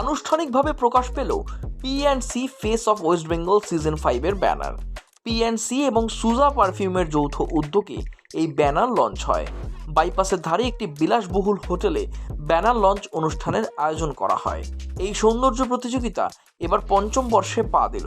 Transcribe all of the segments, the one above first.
আনুষ্ঠানিকভাবে প্রকাশ পেল P and C face of West Bengal season ফাইভের ব্যানার পি অ্যান্ড সি এবং সুজা পারফিউমের যৌথ উদ্যোগে এই ব্যানার লঞ্চ হয়। বাইপাসের ধারে একটি বিলাসবহুল হোটেলে ব্যানার লঞ্চ অনুষ্ঠানের আয়োজন করা হয়। এই সৌন্দর্য প্রতিযোগিতা এবার পঞ্চম বর্ষে পা দিল।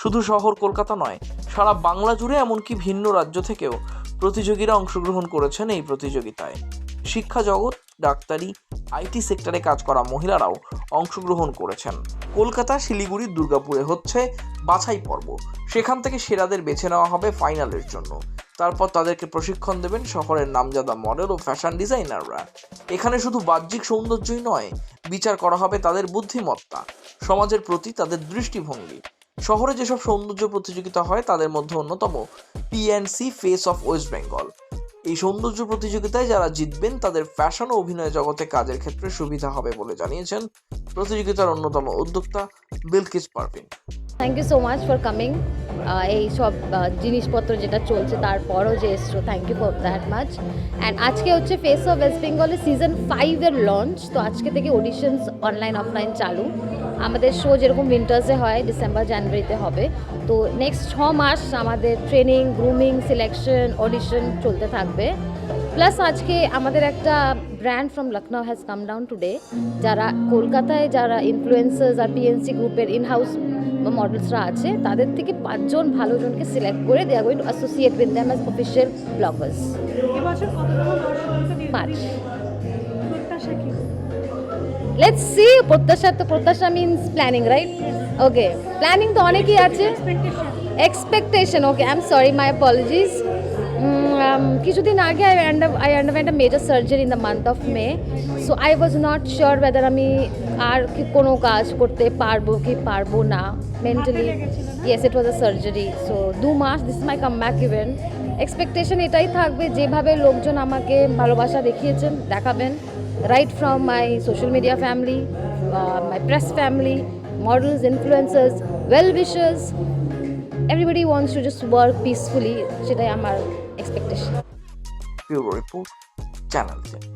শুধু শহর কলকাতা নয়, সারা বাংলা জুড়ে এমনকি ভিন্ন রাজ্য থেকেও প্রতিযোগীরা অংশগ্রহণ করেছেন এই প্রতিযোগিতায়। শিক্ষা জগৎ, ডাক্তারি, আইটি সেক্টরে কাজ করা মহিলারাও অংশগ্রহণ করেছেন। কলকাতা, শিলিগুড়ি, দুর্গাপুরে হচ্ছে বাছাই পর্ব। সেখান থেকে সেরাদের বেছে নেওয়া হবে ফাইনালের জন্য। তারপর তাদেরকে প্রশিক্ষণ দেবেন শহরের নামজাদা মডেল ও ফ্যাশন ডিজাইনাররা। এখানে শুধু বাহ্যিক সৌন্দর্যই নয়, বিচার করা হবে তাদের বুদ্ধিমত্তা, সমাজের প্রতি তাদের দৃষ্টিভঙ্গি। শহরে যেসব সৌন্দর্য প্রতিযোগিতা হয়, তাদের মধ্যে অন্যতম PNC face of West Bengal এই সৌন্দর্য প্রতিযোগিতায় যারা জিতবেন, তাদের ফ্যাশন ও অভিনয় জগতে কাজের ক্ষেত্রে সুবিধা হবে বলে জানিয়েছেন প্রতিযোগিতার অন্যতম উদ্যোক্তা Bilkis Parvin. Thank you so much for coming এই সব জিনিসপত্র যেটা চলছে তারপরও যে এসছো thank you for that much and আজকে হচ্ছে ফেস অফ ওয়েস্ট বেঙ্গলের সিজন ফাইভের লঞ্চ তো আজকে থেকে অডিশনস অনলাইন অফলাইন চালু। আমাদের শো যেরকম উইন্টার্সে হয় ডিসেম্বর জানুয়ারিতে হবে। তো নেক্সট ছ মাস আমাদের ট্রেনিং গ্রুমিং সিলেকশন অডিশন চলতে থাকবে। প্লাস আজকে আমাদের একটা brand from Lucknow has come down today যারা কলকাতায় যারা ইনফ্লুয়েন্সার্স আর পিএনসি গ্রুপের ইন হাউস মডেলসরা আছে তাদের থেকে পাঁচজন ভালো জনকে সিলেক্ট করে they are to associate with them as official bloggers পাঁচ। লেটস সি প্রত্যাশা তো প্রত্যাশা means planning right okay planning তো অনেকই আছে। Expectation expectation okay i'm sorry my apologies. Mm, um, কিছুদিন আগে I I underwent a major surgery in the month of May so I was not sure whether আমি আর কি কোনো কাজ করতে পারব কি পারব না mentally yes it was a surgery so দু মাস this my come back even expectation এটাই থাকবে যেভাবে লোকজন আমাকে ভালোবাসা দেখিয়েছেন দেখাবেন right from my social media family my press family models influencers well wishers everybody wants to just work peacefully সেটাই আমার এক্সপেকটেশন রিপোর্ট চ্যানেল